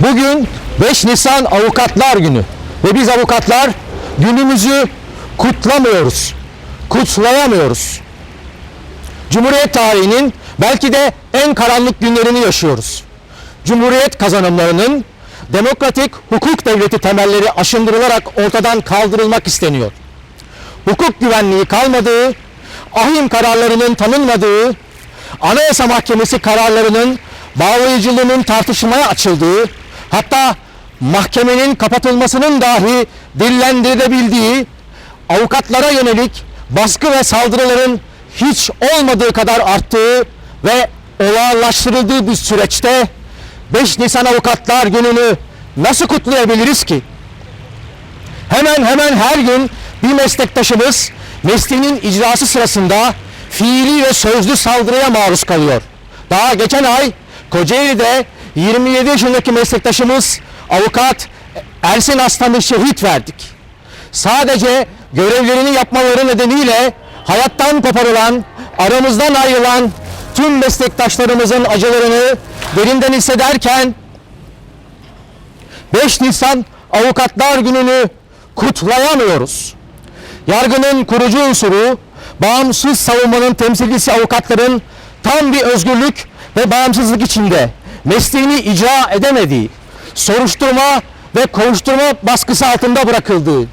Bugün 5 Nisan Avukatlar Günü ve biz avukatlar günümüzü kutlamıyoruz. Kutlayamıyoruz. Cumhuriyet tarihinin belki de en karanlık günlerini yaşıyoruz. Cumhuriyet kazanımlarının demokratik hukuk devleti temelleri aşındırılarak ortadan kaldırılmak isteniyor. Hukuk güvenliği kalmadığı, ahim kararlarının tanınmadığı, Anayasa Mahkemesi kararlarının bağlayıcılığının tartışmaya açıldığı, hatta mahkemenin kapatılmasının dahi dillendirilebildiği, avukatlara yönelik baskı ve saldırıların hiç olmadığı kadar arttığı ve olağanlaştırıldığı bir süreçte 5 Nisan Avukatlar Günü'nü nasıl kutlayabiliriz ki? Hemen hemen her gün bir meslektaşımız mesleğinin icrası sırasında fiili ve sözlü saldırıya maruz kalıyor. Daha geçen ay Kocaeli'de 27 yaşındaki meslektaşımız avukat Ersin Aslan'ı şehit verdik. Sadece görevlerini yapmaları nedeniyle hayattan koparılan, aramızdan ayrılan tüm meslektaşlarımızın acılarını derinden hissederken 5 Nisan Avukatlar Günü'nü kutlayamıyoruz. Yargının kurucu unsuru, bağımsız savunmanın temsilcisi avukatların tam bir özgürlük ve bağımsızlık içinde mesleğini icra edemediği, soruşturma ve kovuşturma baskısı altında bırakıldığı,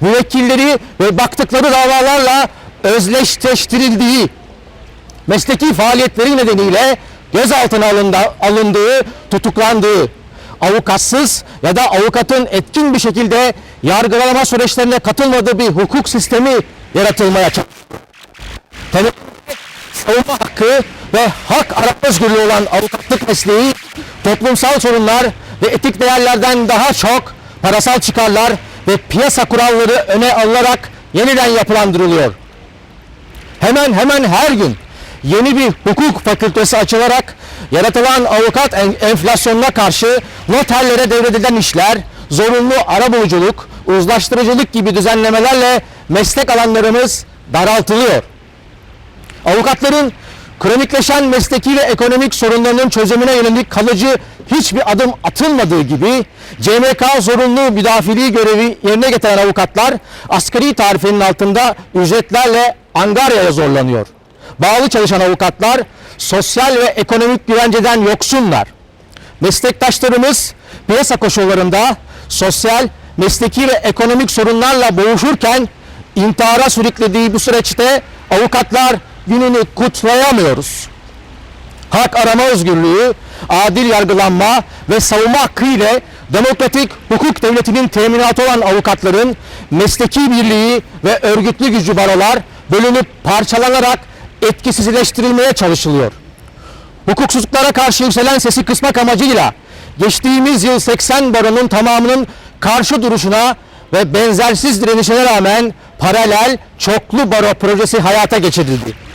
müvekkilleri ve baktıkları davalarla özleştirildiği, mesleki faaliyetleri nedeniyle gözaltına alında, alındığı, tutuklandığı, avukatsız ya da avukatın etkin bir şekilde yargılama süreçlerine katılmadığı bir hukuk sistemi yaratılmaya çalışıyor. Savunma hakkı ve hak arama özgürlüğü olan avukatlık mesleği toplumsal sorunlar ve etik değerlerden daha çok parasal çıkarlar ve piyasa kuralları öne alınarak yeniden yapılandırılıyor. Hemen hemen her gün yeni bir hukuk fakültesi açılarak yaratılan avukat en- enflasyonuna karşı noterlere devredilen işler, zorunlu arabuluculuk, uzlaştırıcılık gibi düzenlemelerle meslek alanlarımız daraltılıyor. Avukatların kronikleşen mesleki ve ekonomik sorunlarının çözümüne yönelik kalıcı hiçbir adım atılmadığı gibi CMK zorunlu müdafili görevi yerine getiren avukatlar asgari tarifenin altında ücretlerle Angarya'ya zorlanıyor. Bağlı çalışan avukatlar sosyal ve ekonomik güvenceden yoksunlar. Meslektaşlarımız piyasa koşullarında sosyal, mesleki ve ekonomik sorunlarla boğuşurken intihara sürüklediği bu süreçte avukatlar gününü kutlayamıyoruz. Hak arama özgürlüğü, adil yargılanma ve savunma hakkı ile demokratik hukuk devletinin teminatı olan avukatların mesleki birliği ve örgütlü gücü barolar bölünüp parçalanarak etkisizleştirilmeye çalışılıyor hukuksuzluklara karşı yükselen sesi kısmak amacıyla geçtiğimiz yıl 80 baronun tamamının karşı duruşuna ve benzersiz direnişine rağmen paralel çoklu baro projesi hayata geçirildi.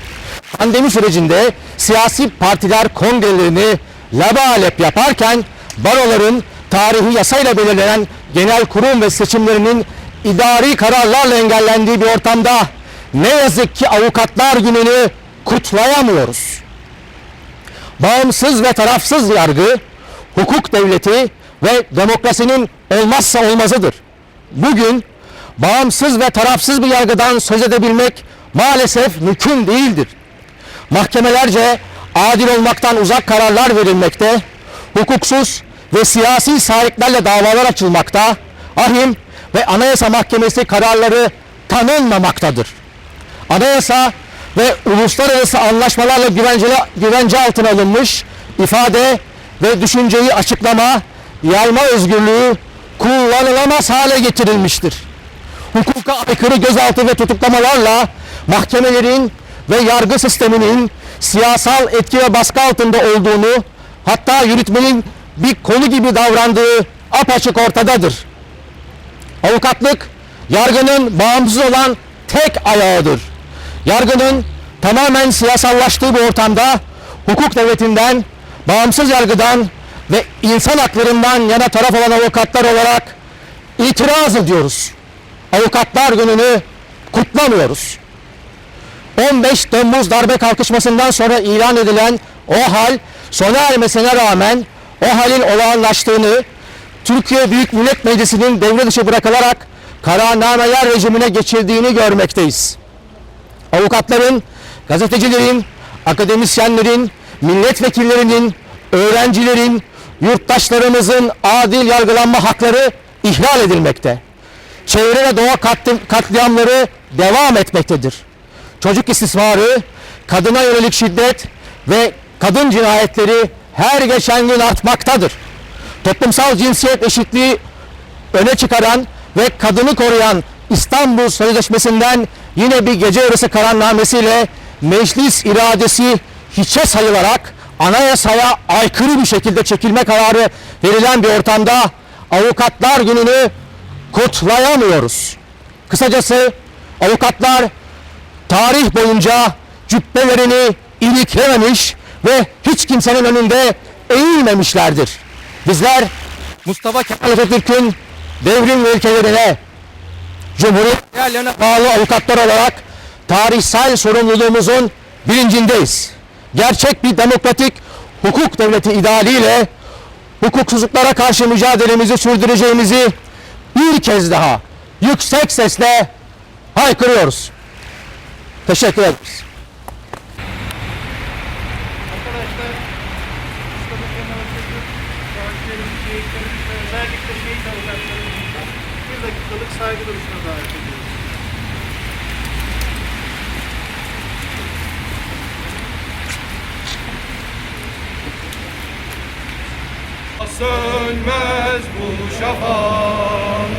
Pandemi sürecinde siyasi partiler kongrelerini labalep yaparken baroların tarihi yasayla belirlenen genel kurum ve seçimlerinin idari kararlarla engellendiği bir ortamda ne yazık ki avukatlar gününü kutlayamıyoruz bağımsız ve tarafsız yargı, hukuk devleti ve demokrasinin olmazsa olmazıdır. Bugün bağımsız ve tarafsız bir yargıdan söz edebilmek maalesef mümkün değildir. Mahkemelerce adil olmaktan uzak kararlar verilmekte, hukuksuz ve siyasi sahiplerle davalar açılmakta, ahim ve anayasa mahkemesi kararları tanınmamaktadır. Anayasa ve uluslararası anlaşmalarla güvenceli, güvence altına alınmış ifade ve düşünceyi açıklama, yayma özgürlüğü kullanılamaz hale getirilmiştir. Hukuka aykırı gözaltı ve tutuklamalarla mahkemelerin ve yargı sisteminin siyasal etki ve baskı altında olduğunu hatta yürütmenin bir konu gibi davrandığı apaçık ortadadır. Avukatlık yargının bağımsız olan tek ayağıdır. Yargının tamamen siyasallaştığı bir ortamda hukuk devletinden, bağımsız yargıdan ve insan haklarından yana taraf olan avukatlar olarak itiraz ediyoruz. Avukatlar gününü kutlamıyoruz. 15 Temmuz darbe kalkışmasından sonra ilan edilen o hal sona ermesine rağmen o halin olağanlaştığını, Türkiye Büyük Millet Meclisi'nin devre dışı bırakılarak kararnameler rejimine geçildiğini görmekteyiz. Avukatların, gazetecilerin, akademisyenlerin, milletvekillerinin, öğrencilerin, yurttaşlarımızın adil yargılanma hakları ihlal edilmekte. Çevre ve doğa katli- katliamları devam etmektedir. Çocuk istismarı, kadına yönelik şiddet ve kadın cinayetleri her geçen gün artmaktadır. Toplumsal cinsiyet eşitliği öne çıkaran ve kadını koruyan İstanbul Sözleşmesi'nden yine bir gece yarısı kararnamesiyle meclis iradesi hiçe sayılarak anayasaya aykırı bir şekilde çekilme kararı verilen bir ortamda avukatlar gününü kutlayamıyoruz. Kısacası avukatlar tarih boyunca cübbelerini iliklememiş ve hiç kimsenin önünde eğilmemişlerdir. Bizler Mustafa Kemal Atatürk'ün devrim ilkelerine, Cumhuriyet değerlerine bağlı avukatlar olarak tarihsel sorumluluğumuzun bilincindeyiz. Gerçek bir demokratik hukuk devleti idealiyle hukuksuzluklara karşı mücadelemizi sürdüreceğimizi bir kez daha yüksek sesle haykırıyoruz. Teşekkür ederiz. Arkadaşlar Atatürk gazilerimiz, şehitlerimiz ve özellikle şehit avukatlarımızın bir dakikalık saygı duruşuna davet ediyoruz. Sönmez bu şafak,